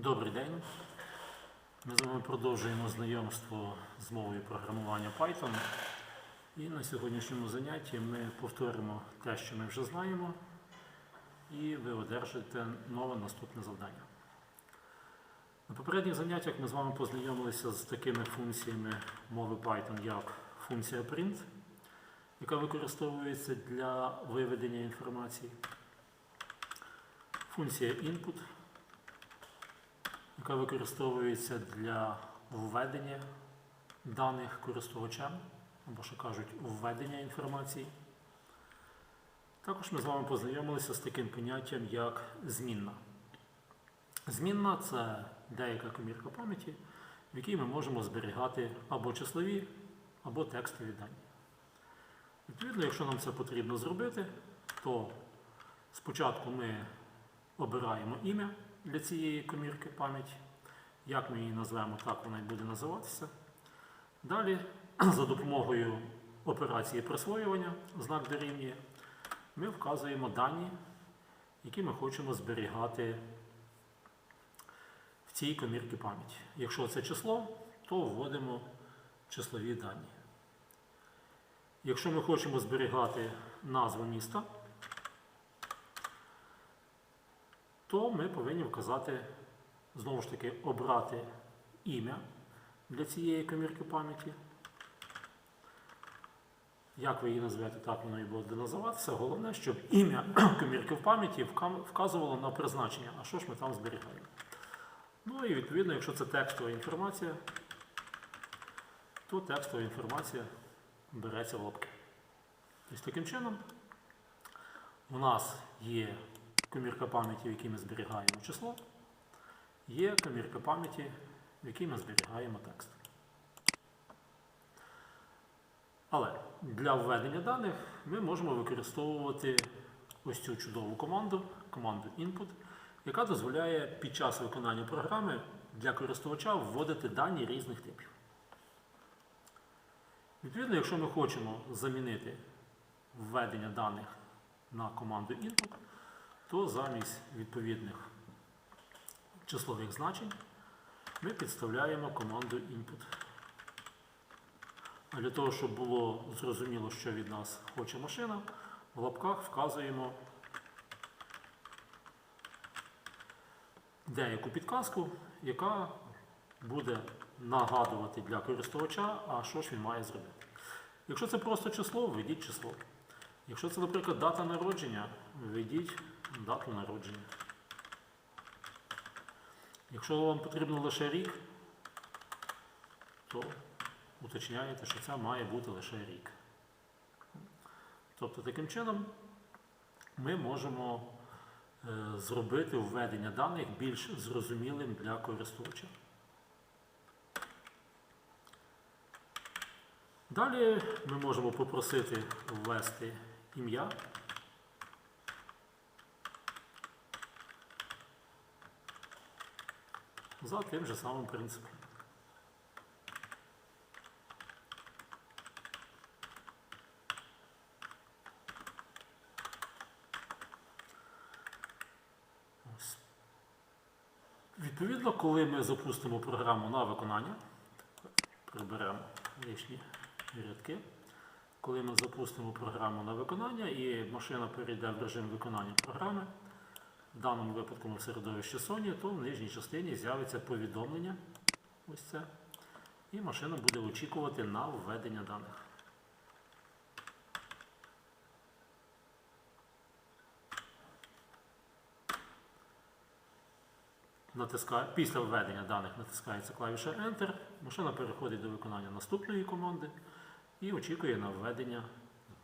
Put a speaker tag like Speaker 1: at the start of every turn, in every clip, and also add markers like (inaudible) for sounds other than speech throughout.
Speaker 1: Добрий день. Ми з вами продовжуємо знайомство з мовою програмування Python. І на сьогоднішньому занятті ми повторимо те, що ми вже знаємо, і ви одержите нове наступне завдання. На попередніх заняттях ми з вами познайомилися з такими функціями мови Python, як функція print, яка використовується для виведення інформації, функція input, яка використовується для введення даних користувачем, або що кажуть, введення інформації. Також ми з вами познайомилися з таким поняттям, як змінна. Змінна це деяка комірка пам'яті, в якій ми можемо зберігати або числові, або текстові дані. Відповідно, якщо нам це потрібно зробити, то спочатку ми обираємо ім'я для цієї комірки пам'яті. Як ми її назвемо, так вона і буде називатися. Далі, (clears throat) за допомогою операції присвоювання, знак дорівнює, ми вказуємо дані, які ми хочемо зберігати в цій комірці пам'яті. Якщо це число, то вводимо числові дані. Якщо ми хочемо зберігати назву міста, то ми повинні вказати, знову ж таки, обрати ім'я для цієї комірки пам'яті. Як ви її назвете, так воно і буде називатися. Головне, щоб ім'я (clears throat) комірки в пам'яті вказувало на призначення, а що ж ми там зберігаємо. Ну і відповідно, якщо це текстова інформація, то текстова інформація береться в лапки. Тобто таким чином у нас є комірка пам'яті, в якій ми зберігаємо число, є комірка пам'яті, в якій ми зберігаємо текст. Але для введення даних ми можемо використовувати ось цю чудову команду, команду input, яка дозволяє під час виконання програми для користувача вводити дані різних типів. Відповідно, якщо ми хочемо замінити введення даних на команду input, то замість відповідних числових значень ми підставляємо команду input. А для того, щоб було зрозуміло, що від нас хоче машина, в лапках вказуємо деяку підказку, яка буде нагадувати для користувача, а що ж він має зробити. Якщо це просто число, введіть число. Якщо це, наприклад, дата народження, введіть дату народження. Якщо вам потрібно лише рік, то уточняєте, що це має бути лише рік. Тобто таким чином ми можемо е, зробити введення даних більш зрозумілим для користувача. Далі ми можемо попросити ввести ім'я. За тим же самим принципом. Відповідно, коли ми запустимо програму на виконання, приберемо лишні рядки. Коли ми запустимо програму на виконання і машина перейде в режим виконання програми, в даному випадку ми в середовищі Sony, то в нижній частині з'явиться повідомлення. Ось це. І машина буде очікувати на введення даних. Після введення даних натискається клавіша Enter, машина переходить до виконання наступної команди і очікує на введення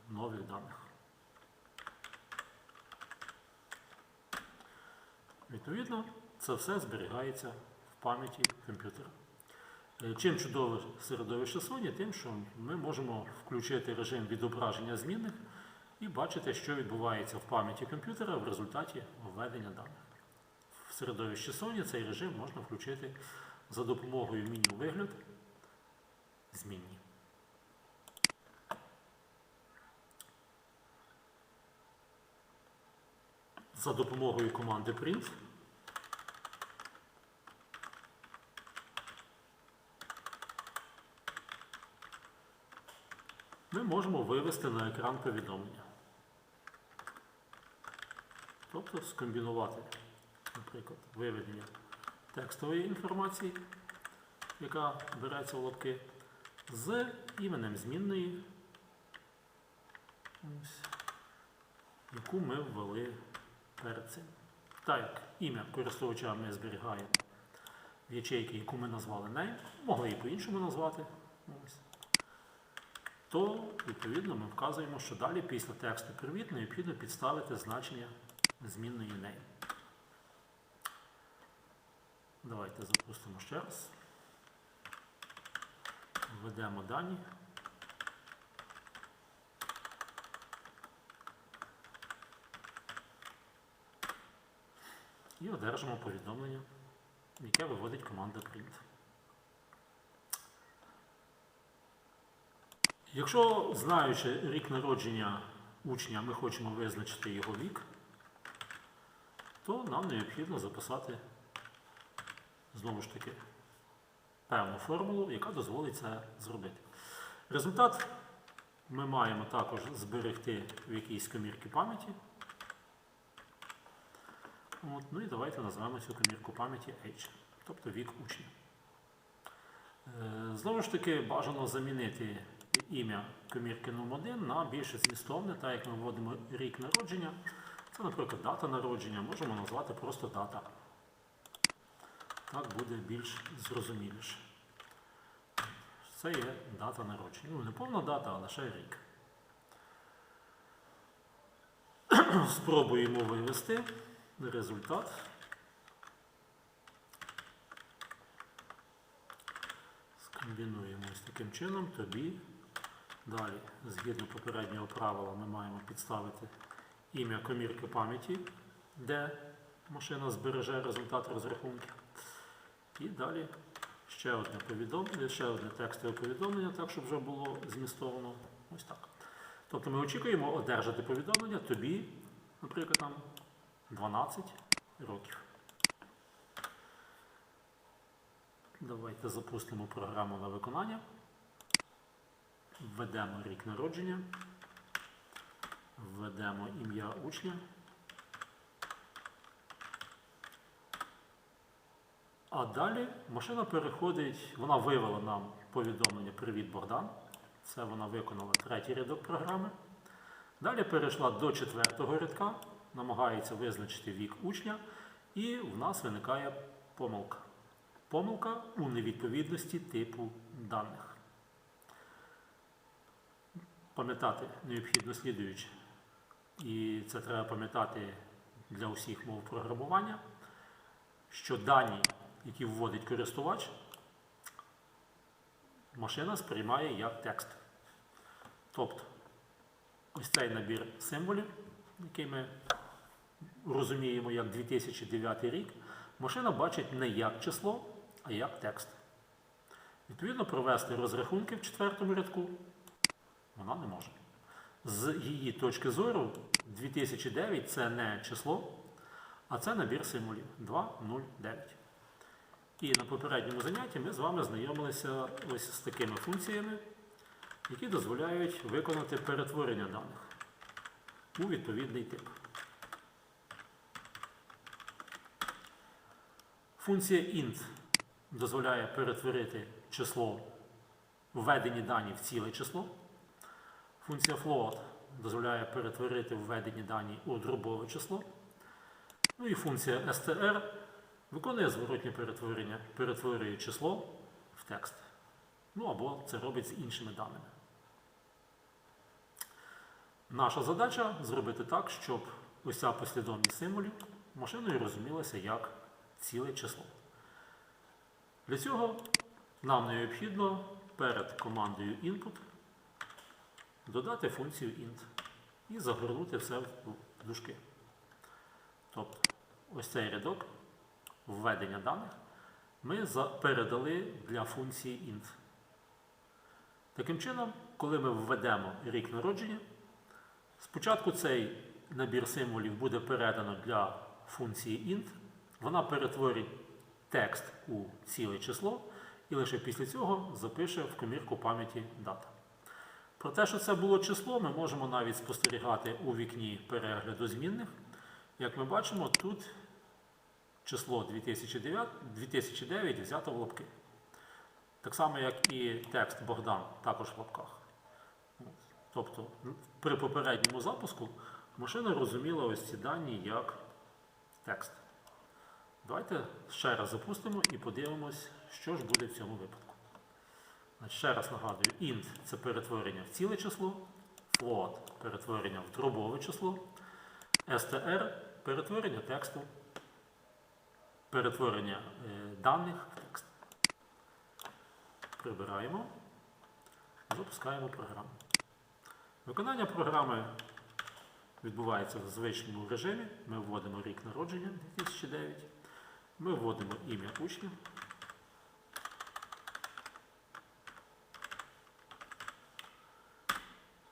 Speaker 1: нових даних. Відповідно, це все зберігається в пам'яті комп'ютера. Е, Чим чудове середовище Sony, тим, що ми можемо включити режим відображення змінних і бачити, що відбувається в пам'яті комп'ютера в результаті введення даних. В середовищі Sony цей режим можна включити за допомогою меню вигляд змінні. за допомогою команди print. Ми можемо вивести на екран повідомлення. Тобто скомбінувати, наприклад, виведення текстової інформації, яка береться в лапки, з іменем змінної, яку ми ввели перед цим. Так ім'я користувача ми зберігаємо в ячейки, яку ми назвали name, могли і по-іншому назвати. То, відповідно, ми вказуємо, що далі після тексту привіт необхідно підставити значення змінної name. Давайте запустимо ще раз. Введемо дані. І одержимо повідомлення, яке виводить команда print. Якщо, знаючи рік народження учня, ми хочемо визначити його вік, то нам необхідно записати знову ж таки певну формулу, яка дозволить це зробити. Результат ми маємо також зберегти в якійсь комірці пам'яті. От, ну і давайте назвемо цю комірку пам'яті H, тобто вік учня. Е, Знову ж таки, бажано замінити ім'я комірки ном 1 на більш змістовне, так як ми вводимо рік народження. Це, наприклад, дата народження, можемо назвати просто дата. Так буде більш зрозуміліше. Це є дата народження. Ну, не повна дата, а лише рік. (clears throat) Спробуємо вивести результат. Скомбінуємо ось таким чином тобі. Далі, згідно попереднього правила, ми маємо підставити ім'я комірки пам'яті, де машина збереже результат розрахунків. І далі ще одне повідомлення, ще одне текстове повідомлення, так, щоб вже було змістовано. Ось так. Тобто ми очікуємо одержати повідомлення тобі, наприклад, там 12 років. Давайте запустимо програму на виконання. Введемо рік народження, введемо ім'я учня. А далі машина переходить, вона вивела нам повідомлення Привіт Богдан. Це вона виконала третій рядок програми. Далі перейшла до четвертого рядка, намагається визначити вік учня, і в нас виникає помилка. Помилка у невідповідності типу даних. Пам'ятати необхідно слідуюче. І це треба пам'ятати для усіх мов програмування, що дані, які вводить користувач, машина сприймає як текст. Тобто, ось цей набір символів, який ми розуміємо як 2009 рік, машина бачить не як число, а як текст. Відповідно, провести розрахунки в четвертому рядку вона не може. З її точки зору, 2009 це не число, а це набір символів 209. І на попередньому занятті ми з вами знайомилися ось з такими функціями, які дозволяють виконати перетворення даних у відповідний тип. Функція int дозволяє перетворити число введені дані в ціле число. Функція float дозволяє перетворити введені дані у дробове число. Ну і функція str виконує зворотнє перетворення, перетворює число в текст. Ну або це робить з іншими даними. Наша задача зробити так, щоб ця послідовність символів машиною розумілася як ціле число. Для цього нам необхідно перед командою input додати функцію int і загорнути все в дужки. Тобто, ось цей рядок введення даних ми передали для функції int. Таким чином, коли ми введемо рік народження, спочатку цей набір символів буде передано для функції int, вона перетворить текст у ціле число і лише після цього запише в комірку пам'яті дата. Про те, що це було число, ми можемо навіть спостерігати у вікні перегляду змінних. Як ми бачимо, тут число 2009, 2009 взято в лапки. Так само, як і текст Богдан, також в лапках. Тобто, при попередньому запуску машина розуміла ось ці дані як текст. Давайте ще раз запустимо і подивимось, що ж буде в цьому випадку. Ще раз нагадую, int це перетворення в ціле число, float перетворення в дробове число, str перетворення тексту, перетворення е, даних в текст. Прибираємо, запускаємо програму. Виконання програми відбувається в звичному режимі. Ми вводимо рік народження 2009, ми вводимо ім'я учня.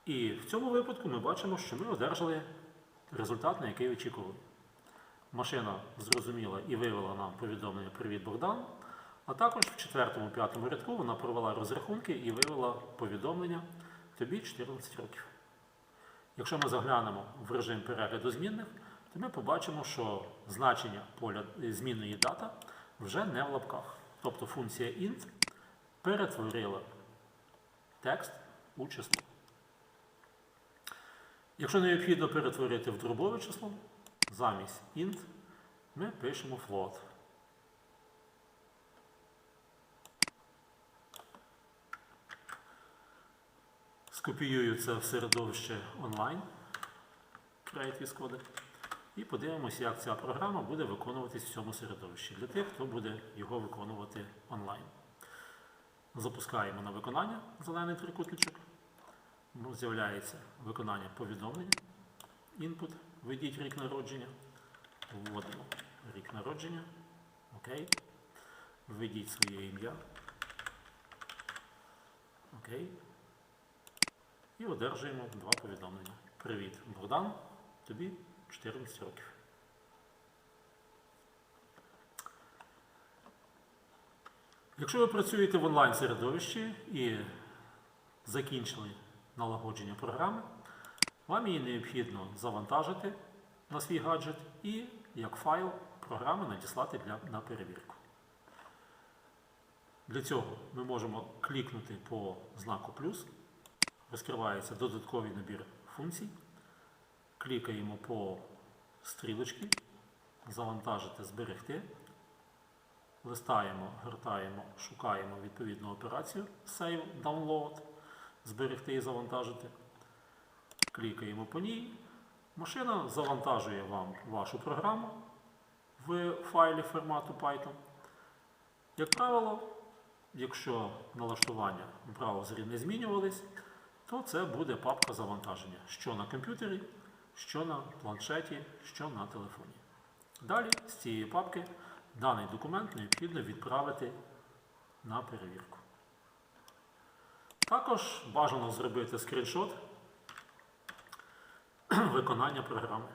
Speaker 1: І в цьому випадку ми бачимо, що ми одержали результат, на який очікували. Машина зрозуміла і вивела нам повідомлення Привіт Богдан. А також в четвертому, п'ятому рядку вона провела розрахунки і вивела повідомлення тобі 14 років. Якщо ми заглянемо в режим перегляду змінних, то ми побачимо, що значення поля змінної дата вже не в лапках. Тобто функція int перетворила текст у число. Якщо необхідно перетворити в дробове число, замість int ми пишемо float. Скопіюю це в середовище онлайн Create Code, і подивимося, як ця програма буде виконуватись в цьому середовищі для тих, хто буде його виконувати онлайн. Запускаємо на виконання зелений трикутничок. З'являється виконання повідомлення. Input. Введіть рік народження. Вводимо рік народження. Окей. Введіть своє ім'я. Окей. І одержуємо два повідомлення. Привіт, Богдан. Тобі 14 років. Якщо ви працюєте в онлайн-середовищі і закінчили налагодження програми, вам її необхідно завантажити на свій гаджет і як файл програми надіслати для, на перевірку. Для цього ми можемо клікнути по знаку плюс, розкривається додатковий набір функцій. Клікаємо по стрілочці, завантажити, зберегти. Листаємо, гортаємо, шукаємо відповідну операцію Save, Download, зберегти і завантажити. Клікаємо по ній. Машина завантажує вам вашу програму в файлі формату Python. Як правило, якщо налаштування в браузері не змінювались, то це буде папка завантаження, що на комп'ютері, що на планшеті, що на телефоні. Далі з цієї папки даний документ необхідно відправити на перевірку. Також бажано зробити скріншот (clears throat) виконання програми.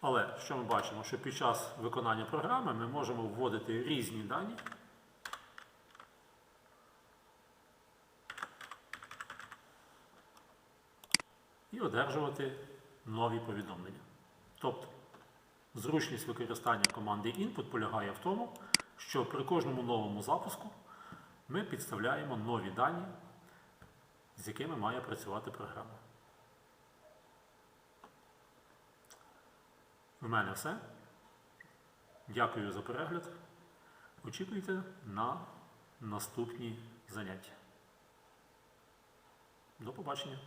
Speaker 1: Але що ми бачимо? Що під час виконання програми ми можемо вводити різні дані. І одержувати нові повідомлення. Тобто, зручність використання команди input полягає в тому, що при кожному новому запуску ми підставляємо нові дані, з якими має працювати програма. У мене все. Дякую за перегляд. Очікуйте на наступні заняття. До побачення.